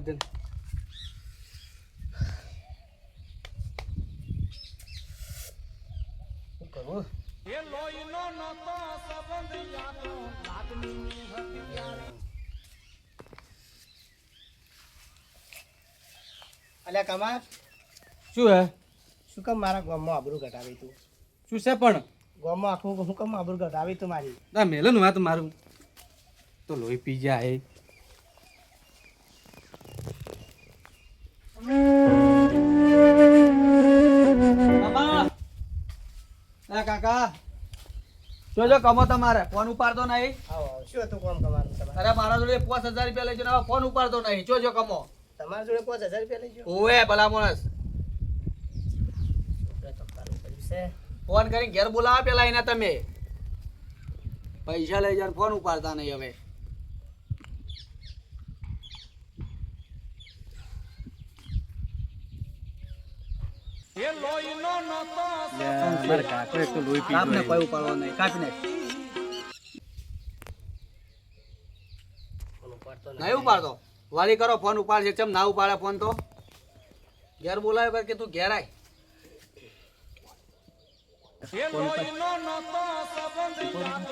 બધું શું કરવું? અલ્યા કમાર શું હે? શું કામ મારા ગામમાં આબરૂ ઘટાવી તું? શું છે પણ? ગામમાં આખું હું કામ આબરૂ ઘટાવી તું મારી? ના મેલન વાત મારું. તો લોહી પી જાય. કાકા. જોજો કમો તમારે. ફોન ઉપાડતો નહીં. શું હતું કોમ તમારું? અરે મારા જોડે પાંચ હજાર રૂપિયા લઈ જજો ફોન ઉપાડતો નહીં. જોજો કમો. તમારા જોડે પાંચ હજાર રૂપિયા લઈ જાઓ? ઓએ ભલા માણસ ફોન કરીને ઘેર બોલાવા પેલા એના તમે. પૈસા લઈ જાય ફોન ઉપાડતા નહીં હવે. કાપને કોઈ ઉપાડવો નહીં. કાપી નાખ ઉપાડતો. નહીં ઉપાડતો વાલી કરો ફોન ઉપાડશે ચમ ના ઉપાડે ફોન તો? ઘેર બોલાવ્યો કર કે તું ઘેર આય?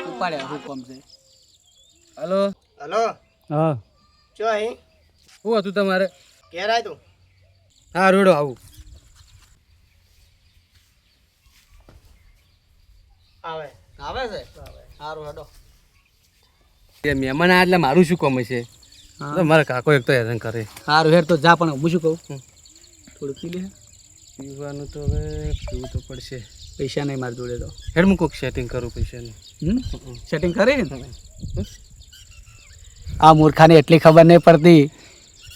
ઉપાડે છે? હલો. હલો. હા. ચો અહીં? શું હતું તમારે? ઘેર આય તું? હા રોડો આવું. આવે. આવે છે? સારું હેડો. એ મહેમાન આ એટલે મારું શું કમ છે તો મારા કાકો એક તો હેરાન કરે. સારું હેડ તો જા પણ હું શું કહું? થોડું પી લે. પીવાનું તો હવે પીવું તો પડશે. પૈસા નહીં મારી જોડે તો. હેડ હું કોઈક સેટિંગ કરું પૈસાનું. સેટિંગ કરી? ને તમે આ મૂર્ખાને એટલી ખબર નહીં પડતી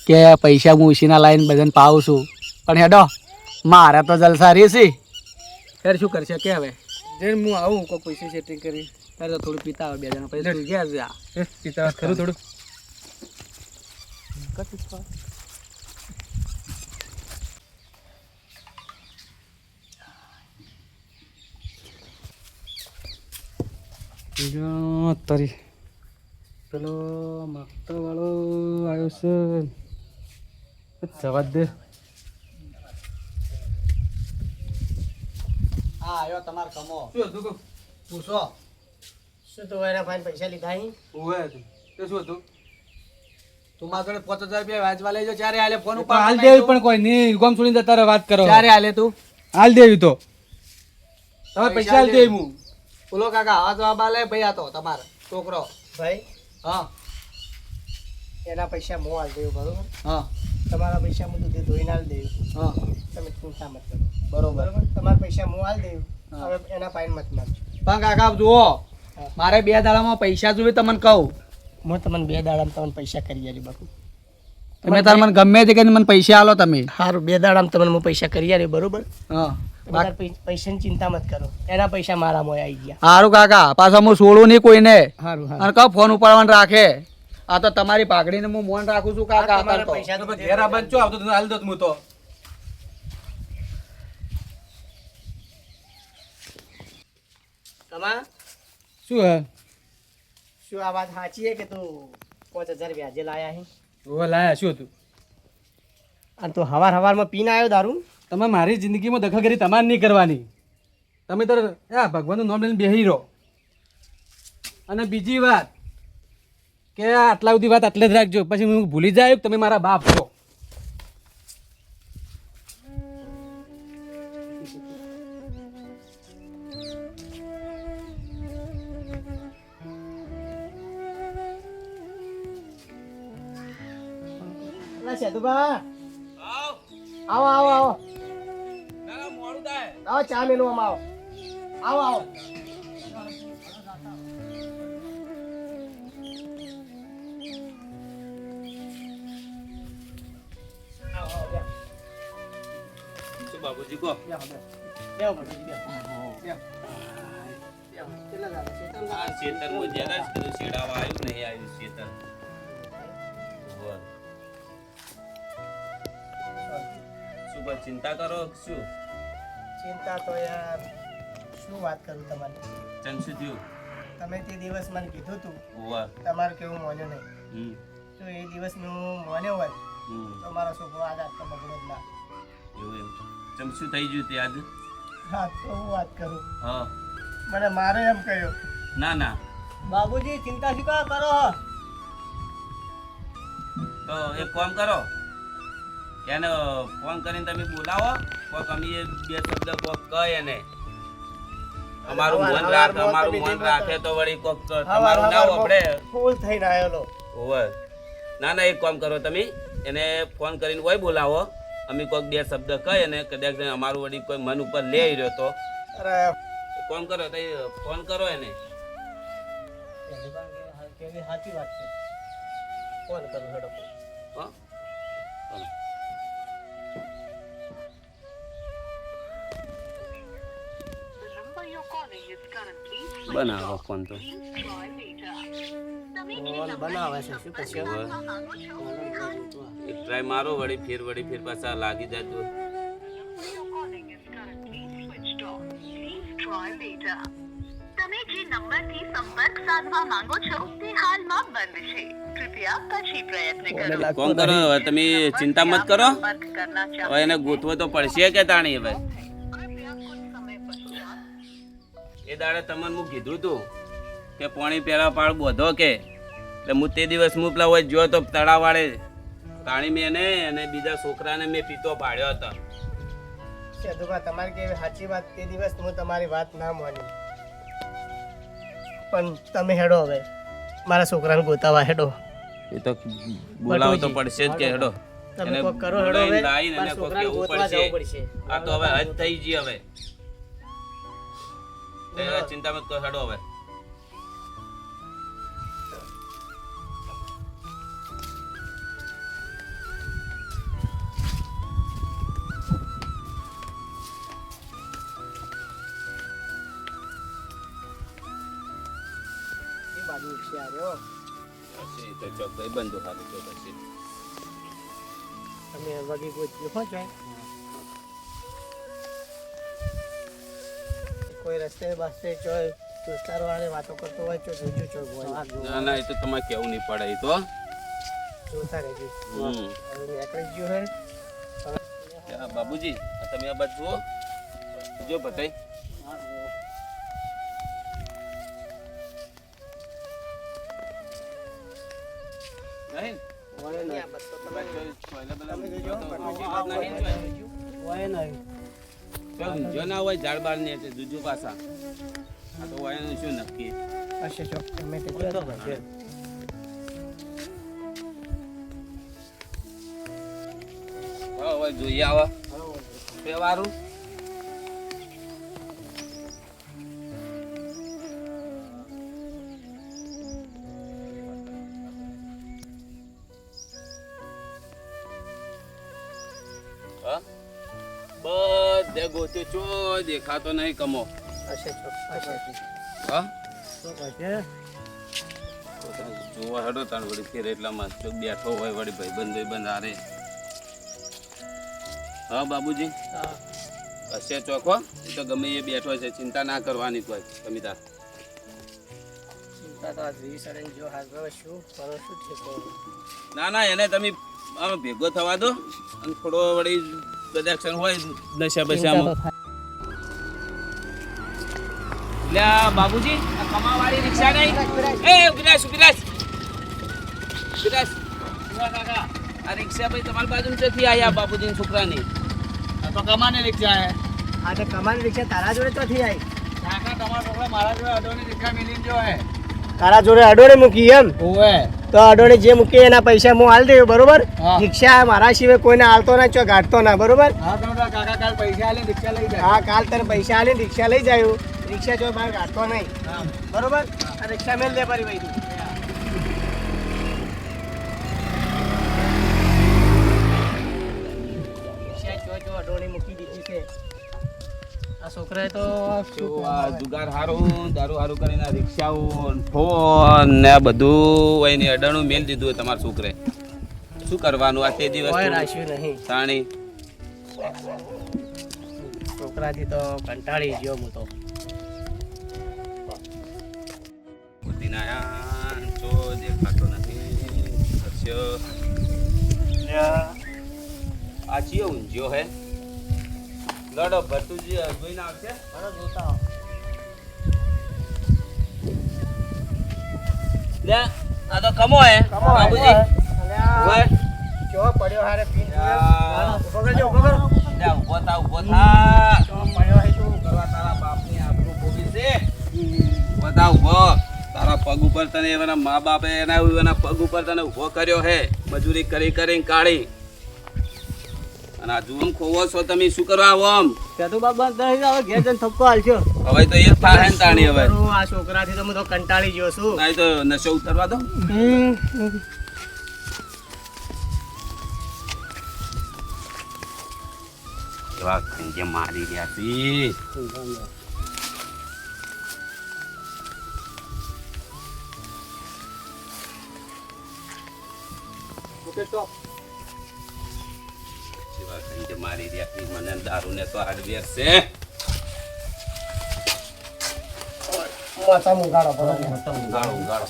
કે પૈસા હું ઉછીના લાઈન બધાને પાવું છું. પણ હેડો મારે તો જલસા રહી છે. હેડ શું કરશે કે હવે? જઈને હું આવું કોઈ પૈસા સેટિંગ કરી ત્યારે થોડું પીતા આવે બે જણા. પૈસા તું ઘેર જા પીતા ખરું થોડું. તરી પેલો માસ્ટર વાળો આવ્યો છે. જવા દે. હા આવ્યો તમારો કમો. શું હતું પૂછો. શું તો એના ભાઈ પૈસા લીધા અહીં ઓવે હતું તે શું હતું? તું મારા જોડે પાંચ હજાર રૂપિયા વાંચવા લઈ જો ચારે હાલે ફોન ઉપર હાલ દેવી પણ કોઈ નહીં. ગોમ છોડીને જતા વાત કરો. ચારે હાલે તું. હાલ દેવી તો. તમે પૈસા હાલ દેવી હું. બોલો કાકા આવા જવાબ આલે ભાઈ આ તો તમારો છોકરો. ભાઈ? હા. એના પૈસા હું હાલ દેવું બરોબર? હા. તમારા પૈસા હું તો ધોઈને હાલ દેવું. હા. તમે ચિંતા મત કરો. બરોબર. તમારા પૈસા હું હાલ દેવું હવે એના ફાઇન મત માગજો. પણ કાકા જુઓ મારે બે દાડામાં પૈસા જોઈએ તમને કહું. હું તમને બે દાડામાં તમને પૈસા કરી આલી બાપુ. તમે તાર મને ગમે તે કરીને મને પૈસા આલો તમે. સારું બે દાડામાં તમને હું પૈસા કરી આલી બરોબર? હા. પૈસાની ચિંતા મત કરો. એના પૈસા મારા મોય આવી ગયા. સારું કાકા પાછા હું છોડું નહીં કોઈને. સારું અને કહો ફોન ઉપાડવાનું રાખે. આ તો તમારી પાઘડીને હું મોન રાખું છું કાકા પૈસા તો ઘેર આવતો હાલ દો હું તો. તમા શું હે? શું આ વાત સાચી છે કે તું પાંચ હજાર વ્યાજે લાયા હે? ઓવે લાયા શું હતું? અને તું હવાર હવારમાં પીને આવ્યો દારૂ? તમે મારી જિંદગીમાં દખલગીરી તમારે નહીં કરવાની. તમે તો આ ભગવાનનું નામ લઈને બેહી રહો. અને બીજી વાત કે આટલા બધી વાત આટલે જ રાખજો. પછી હું ભૂલી જાય તમે મારા બાપ છો. અલા આવો આવો આવો આવો ચા મેલવામાં આવો આવો આવો. બાબુજી કહો બેહો, બેહો. બેહો, બાપુજી, બેહો. બેહો. બેહો. કેટલા દાડા છે? ત્રણ આ દાડા? ખેતરમાં જ્યાં જ કીધું શેડાવા આવ્યું નહીં આવ્યું ખેતર ચિંતા કરો શું? ચિંતા તો યાર શું વાત કરું તમારે ચમ શું થયું તમે તે દિવસ મને કીધું તું ઓવા તમારે કેવું મોન્યો નહીં. તો એ દિવસ હું મોન્યો હોત હમ તમારો છોકરો આજ આજ તો બગડો જ ના. એવું એમ. ચમ શું થઈ ગયું તે આજ હા તો હું વાત કરું. હા. મને મારે એમ કહ્યું. ના ના. બાબુજી ચિંતા શું કરો તો એક કામ કરો. એને ફોન કરીને તમે બોલાવો કોક અમે એ બે શબ્દ કોક કહે એને અમારું મન રાખ અમારું મન રાખે તો વળી કોક તમારું ના આપણે ફૂલ થઈને આવેલો. ઓવર ના ના એક કામ કરો તમે એને ફોન કરીને કોઈ બોલાવો. અમે કોક બે શબ્દ કહે અને કદાચ અમારું વળી કોઈ મન ઉપર લે રહ્યો તો. અરે કોમ કરો તો ફોન કરો એને. એની કેવી સાચી વાત છે? ફોન કરો હેડો. હો? બનાવો ફોન તો. બનાવે છે શું કરશે એક ટ્રાય મારો વળી ફેર વળી ફેર પાછા લાગી જાય તો તમે જે નંબરથી સંપર્ક સાધવા માંગો છો તે હાલમાં બંધ છે કૃપયા પછી પ્રયત્ન કરો કોણ કરો હવે તમે ચિંતા મત કરો. હવે એને ગોતવો તો પડશે કે તાણી હવે. એ દાડે તમને હું કીધું હતું કે પાણી પહેલાં પાળ બોધો કે. એટલે હું તે દિવસ હું પેલા હોય જો તો તળાવાળે પાણી મેં એને અને બીજા છોકરાને મેં પીતો પાડ્યો હતો. સેદુભા તમારી કેવી સાચી વાત? તે દિવસ હું તમારી વાત ના માની. પણ તમે હેડો હવે. મારા છોકરાને ગોતાવા હેડો. એ તો બોલાવો તો પડશે જ કે હેડો. તમે કોક કરો હેડો હવે. મારા છોકરાને ગોતવા જવું પડશે. પડશે. આ તો હવે હદ થઈ ગઈ હવે. ચિંતા મત કરો હેડો હવે એ બાજુ છે આવ્યો હશે એ તો ચોક ભાઈ બંધો હારું તો હશે તમે વગી ગોતી પહોંચો કોઈ રસ્તે બસ્તે ચોય દોસ્તારો વાળે વાતો કરતો હોય તો જોજો ચો ના ના એ તો તમારે કેવું નહીં પડે એ તો. જોતા રહેજો. હમ. નીકળી ગયો હે બાબુજી તમે આ બાજુ જુઓ. જો બતાઈ નહીં? વળે નહીં. વાત નહીં. ઊંઝો ના હોય ઝાડ બાર ને એટલે જુજુ પાછા. આ તો એનું શું નક્કી? હશે ચોક તમે તે જોઈએ આવો. તહેવારું ગોત્યો ચો દેખાતો નહીં કમો. ચોક ચોક જોવા હેડો તાણ વળી ફેર એટલામાં જો બેઠો હોય વળી ભાઈબંધ ભાઈબંધ હારે. હા બાબુજી? હશે ચોખો એ તો ગમે એ બેઠો છે ચિંતા ના કરવાની કોઈ તમે તાર ના ના એને તમે ભેગો થવા દો અને થોડો વળી કદાચ હોય નશા બશામાં લે બાબુજી આ કમાવાળી રિક્ષા નહીં. એ વિરાજ વિરાજ કાકા. આ રિક્ષા ભાઈ તમારી બાજુ નથી આયા બાબુજી છોકરાની. તો કમાને રિક્ષા હે. આ તો કમાની રિક્ષા તારા જોડે તો થી આવી કાકા તમારો છોકરો મારા જોડે અડોની રિક્ષા મિલીને જો હે. તારા જોડે અડોડે મૂકી એમ? ઓવે તો અડોડે જે મૂકીએ એના પૈસા હું હાલ દઉં બરોબર? રિક્ષા મારા સિવાય કોઈને હાલતો ના ચો ગાઢતો ના બરોબર? હા કાલ પૈસા આલે રિક્ષા લઈ જાય. હા કાલ તને પૈસા આલી રિક્ષા લઈ જાય રિક્ષા જો બહાર ગાઢતો નહીં. હા. બરોબર? રિક્ષા મેલ દે પરી ભાઈ રિક્ષા જો મૂકી દીધી છે. આ છોકરાએ તો જુગાર હારું દારૂ હારું કરીને રિક્ષાઓ ફોન ને આ બધું હોય ને અડાણું મેલ દીધું તમારા છોકરે શું કરવાનું આ તે દિવસ રાખ્યું નહીં. તાણી. છોકરાથી તો કંટાળી ગયો હું તો. આયા તો દેખાતો નથી. આ ચિયો ઊંઝ્યો હે? લડો ભટુજી જોઈને આવશે. લે આ તો કમો હે બાબુજી. ઓય કેવો પડ્યો હારે પીન. પકડજો પકડો લે ઊભો થા ઊભો થા. કેવો પડ્યો હે તું કરવા તારા બાપની આબરૂ ભોગી છે. બધા ઊભો. તારા પગ ઉપર તને એના મા બાપે એના એના પગ ઉપર તને ઊભો કર્યો હે. મજૂરી કરી કરીને કાઢી. અને આ જુમ ખોવો છો તમે શું કરવા આવો આમ? કેતો બાબા દહી આવો ઘેર જન થપકો હાલશો. હવે તો એ થાય ને તાણી હવે. કરું, આ છોકરાથી તો હું તો કંટાળી ગયો છું. નહીં તો નશો ઉતરવા દો. એવા ખંજે મારી રહ્યા છે. એવા ખંજે મારી રહ્યા છે મને દારૂ ને તો હાર્ડવેર છે માથા મુંગાડો બરોબર ઉગાડો ઉગાડો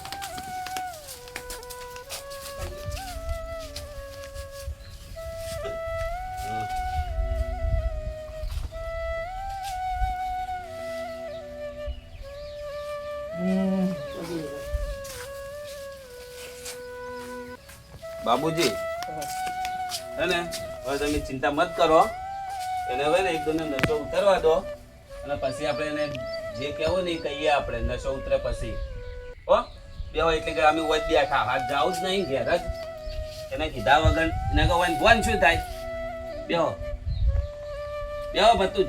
બાબુજી હે ને હવે તમે ચિંતા મત કરો. એને હવે ને એકદમ નશો ઉતરવા દો. અને પછી આપણે એને જે કહેવું ને એ કહીએ આપણે નશો ઉતરે પછી. હો? બેહો એટલે કે અમે વચ બેઠા હાથ જાવું જ નહીં, ઘેર જ. એને કીધા વગર. એને કહો ભોન શું થાય? બેહો બેહો બધું જ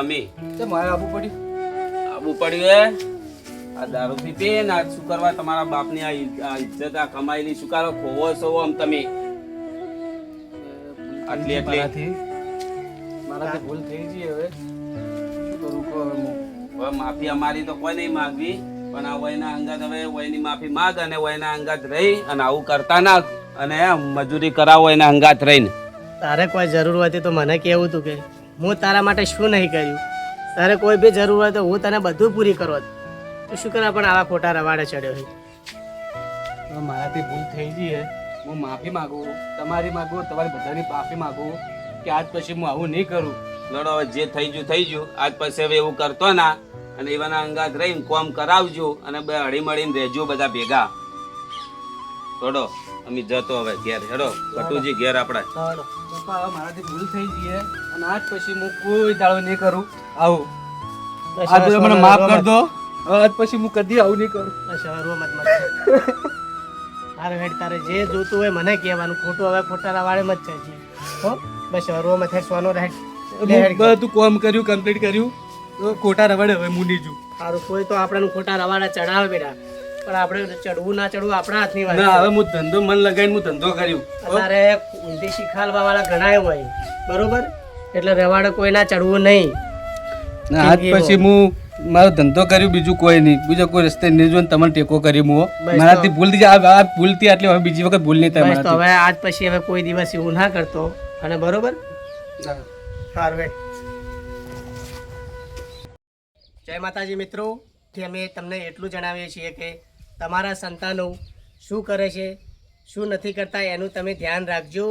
અમી તે મારે આબુ પડ્યું? આબુ પડ્યું હે? આ દારૂ પી પી ને આ શું કરવા તમારા બાપની આ ઇજ્જત આ કમાયેલી શું કરો? ખોવો છો આમ તમે. આટલી આટલી મારાથી. ભૂલ થઈ ગઈ હવે. શું કરું હવે માફી અમારી તો કોઈ નહીં માગવી પણ આ વયના અંગત હવે વયની માફી માગ અને વયના અંગત રહી અને આવું કરતા ના અને મજૂરી કરાવો એના અંગાત રહીને. તારે કોઈ જરૂર હતી તો મને કેવું તું કે. હું તારા માટે શું નહીં કર્યું? તારે કોઈ બી જરૂર હોય તો હું તને બધું પૂરી કરો. તો શું કરવા પણ આવા ખોટા રવાડે ચડ્યો છે? મારાથી ભૂલ થઈ ગઈ હે. હું માફી માગું. તમારી માગું તમારી બધાની માફી માગું કે આજ પછી હું આવું નહીં કરું. લડો હવે જે થઈ ગયું થઈ ગયું. આજ પછી હવે એવું કરતો ના. અને એવાના અંગાત રહીને કોમ કરાવજો અને બે હળી મળીને રહેજો બધા ભેગા. થોડો અમે જતો હવે ઘેર. હેડો કટુજી ઘેર આપણે પપ્પા હવે મારાથી ભૂલ થઈ ગઈ અને આજ પછી હું કોઈ દાડો નહીં કરું. આવું. મને માફ કર દો. આજ પછી હું કદી આવું નહીં કરું. તારે હેડ તારે જે જોતું હોય મને કહેવાનું. ખોટું હવે ખોટા રવાડે મત છે. હો? બસ હવે મત મથે સોનો રહે હું બધું કોમ કર્યું કમ્પ્લીટ કર્યું. તો ખોટા રવાડે હવે હું જુ સારું કોઈ તો આપણે ખોટા રવાડા ચડાવે બેટા. પણ આપણે ચડવું ના ચડવું આપણા હાથની વાત ના હવે હું ધંધો મન લગાવીને હું ધંધો કર્યું. અત્યારે ઊંધી શીખાડવા વાળા ઘણા હોય. બરોબર? એટલે રવાડે કોઈ ના ચડવું નહીં. ના આજ પછી હું મારો ધંધો કર્યું બીજું કોઈ નહીં. બીજો કોઈ રસ્તે નહીં જોઈને તમને ટેકો કરી હું મારાથી ભૂલ થઈ. આ ભૂલથી આટલી હવે બીજી વખત ભૂલ નહીં થાય તો હવે આજ પછી હવે કોઈ દિવસ એવું ના કરતો. અને બરોબર? સારું જય માતાજી મિત્રો. કે અમે તમને એટલું જણાવીએ છીએ કે તમારા સંતાનો શું કરે છે, શું નથી કરતા એનું તમે ધ્યાન રાખજો.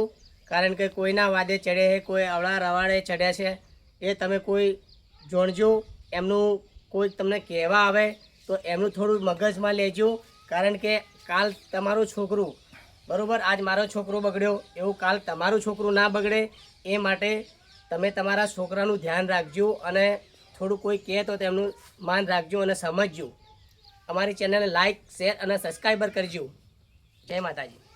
કારણ કે કોઈના વાદે ચડે છે, કોઈ અવળા રવાડે ચડ્યા છે, એ તમે કોઈ જોણજો. એમનું કોઈ તમને કહેવા આવે તો એમનું થોડું મગજમાં લેજો. કારણ કે કાલ તમારું છોકરું, બરાબર, આજ મારો છોકરો બગડ્યો, એવું કાલ તમારું છોકરું ના બગડે, એ માટે તમે તમારા છોકરાનું ધ્યાન રાખજો અને થોડું કોઈ કહે તો તેમનું માન રાખજો અને સમજજો. અમારી ચેનલને લાઈક શેર અને સબસ્ક્રાઈબર કરજો. જય માતાજી.